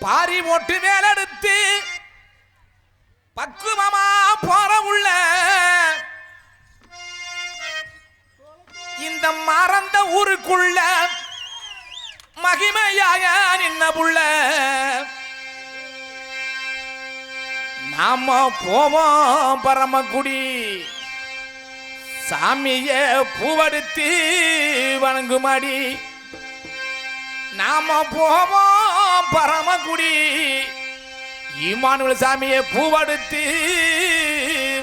பாரி போட்டு மேலெடுத்து பக்குவமா போற உள்ள. இந்த மறந்த ஊருக்குள்ள மகிமையாக நின்ன புள்ள. நாம போவோம் பரமக்குடி. சாமிய பூவடுத்து வணங்குமாடி. நாம போவோம் பரமக்குடி ஈமானுவல் சாமியை பூவடுத்து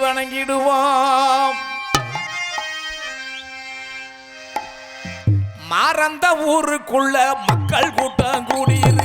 வணங்கிடுவோம். மறந்த ஊருக்குள்ள மக்கள் கூட்டம் கூடியிரு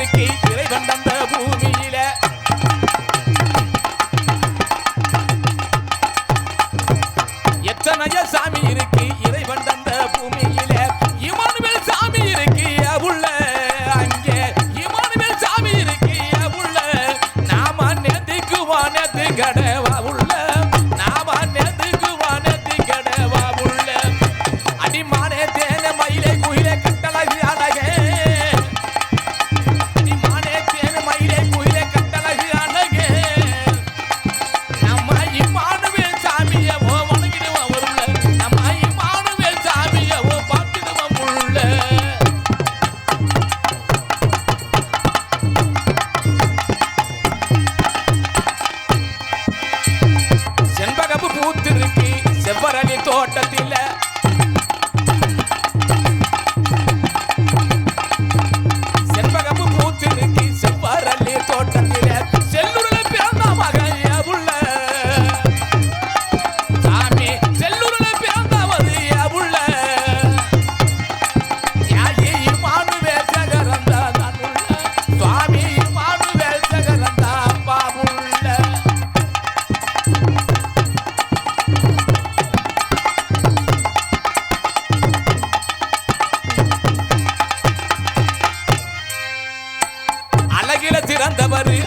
இருக்கேன். தோட்டத்தில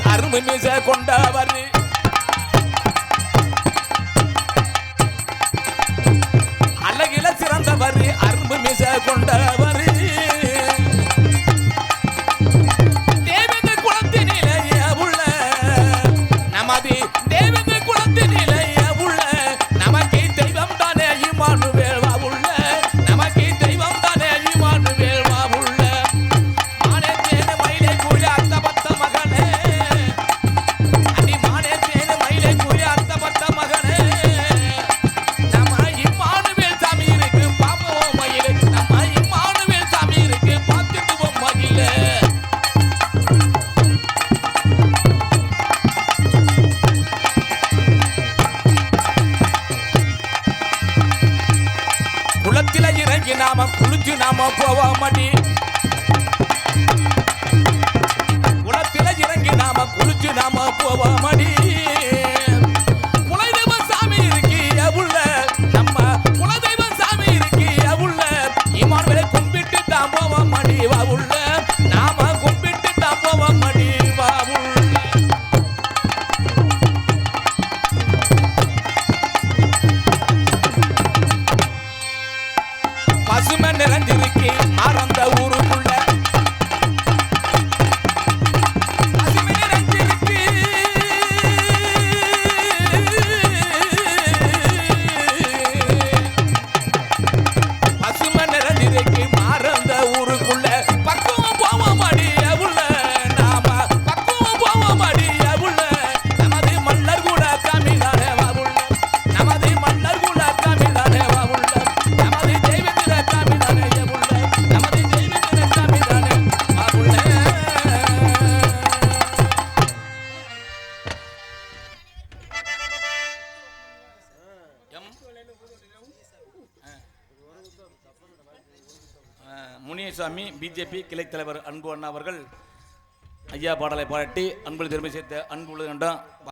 அருமை மீச கொண்டவர் நாம போக மாட்டி குளத்தில இறங்கி நாம குளிச்சு நாம போக மாட்டி முனியசாமி பிஜேபி கிளை தலைவர் அன்பு அண்ணா அவர்கள் ஐயா பாடலை பாராட்டி அன்பு திரும்பி சேர்த்த அன்பு